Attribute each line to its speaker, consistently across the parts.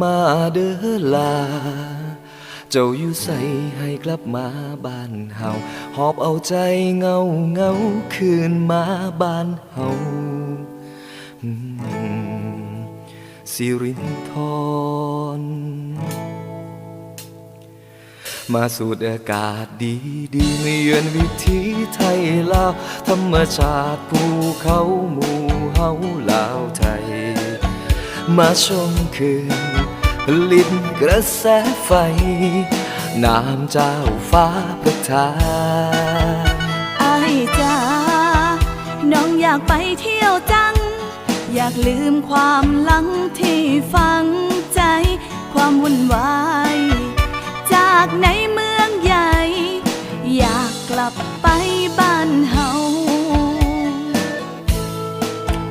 Speaker 1: มาเด้อลา เจ้าอยู่ใส่ให้กลับมาบ้านเฮาหอบเอาใจเงาเงาคืนมาบ้านเฮาสิรินทรมาสูดอากาศดีดีไม่เยือนวิถีไทยลาวธรรมชาติภูเขาหมู่เฮาลาวไทย มาชมคืน ลิตกระแสไฟ น้ำเจ้าฟ้าประทาน
Speaker 2: อายจ้าน้องอยากไปเที่ยวจัง อยากลืมความหลังที่ฝังใจ ความวุ่นวาย จากในเมืองใหญ่ อยากกลับไปบ้านเฮา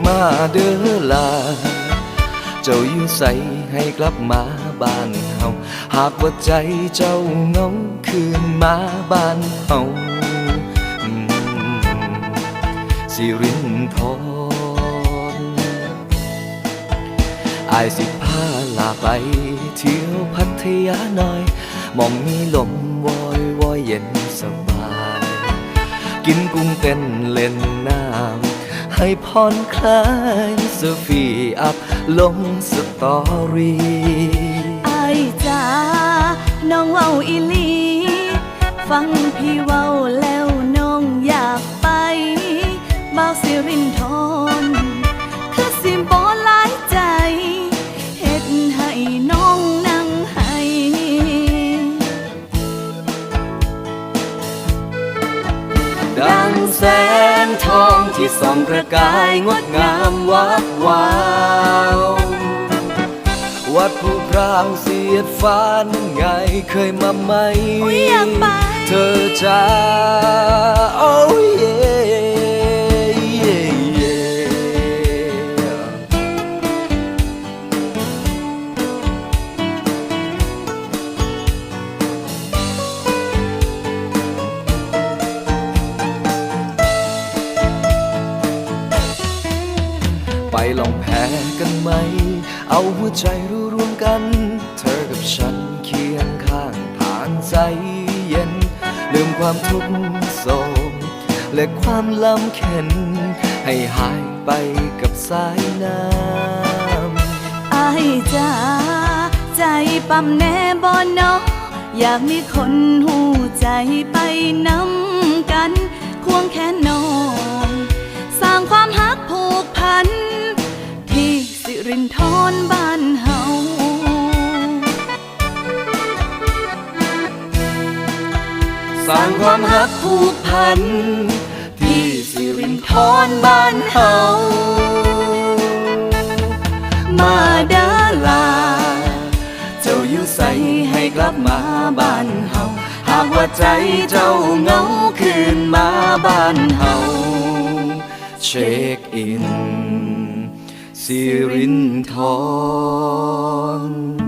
Speaker 1: มาเด้อลา เจ้าอยู่ใสให้กลับมาบ้านเฮาหากว่าใจเจ้าเงาคืนมาบ้านเฮาสิรินทรอายสิพาลาไปเที่ยวพัทยาหน่อยมองมีลมวอยวอยเย็นสบาย กินกุ้งเต้นเล่นน้ำ ให้ผ่อนคลายเซอร์ฟีอัพลงสตอรี่
Speaker 2: อายจ้าน้องเว้าอีหลี ฟังพี่เว้าแล้วน้องอยากไปบ่าวสิรินทรคือสิบอหลายใจเฮ็ดให้น้องนั่งให้
Speaker 1: ดังแสง ทองที่ส่องประกายงดงามวับวาว วัดผู้พรางเสียดฟ้านั่นไงเคยมาไหม
Speaker 2: อุ๊ยอยากไป
Speaker 1: เธอจ้าโอ้เย่ ลองแพ้กันไหม เอาหัวใจรู้รวมกัน เธอกับฉันเคียงข้างทางใจเย็น ลืมความทุกข์โศกและความลำเข็น ให้หายไปกับสายน้ำไอา
Speaker 2: ยจ้าใจปั๊มแน่บ่เนาะอยากมีคนหูใจไปนำ สิรินทรบ้านเฮา
Speaker 1: สร้างความหักผูกพัน ที่สิรินทรบ้านเฮามาด้อลา เจ้าอยู่ใสให้กลับมาบ้านเฮาหากว่าใจเจ้าเงาคืนมาบ้านเฮาเช็คอิน สิรินทร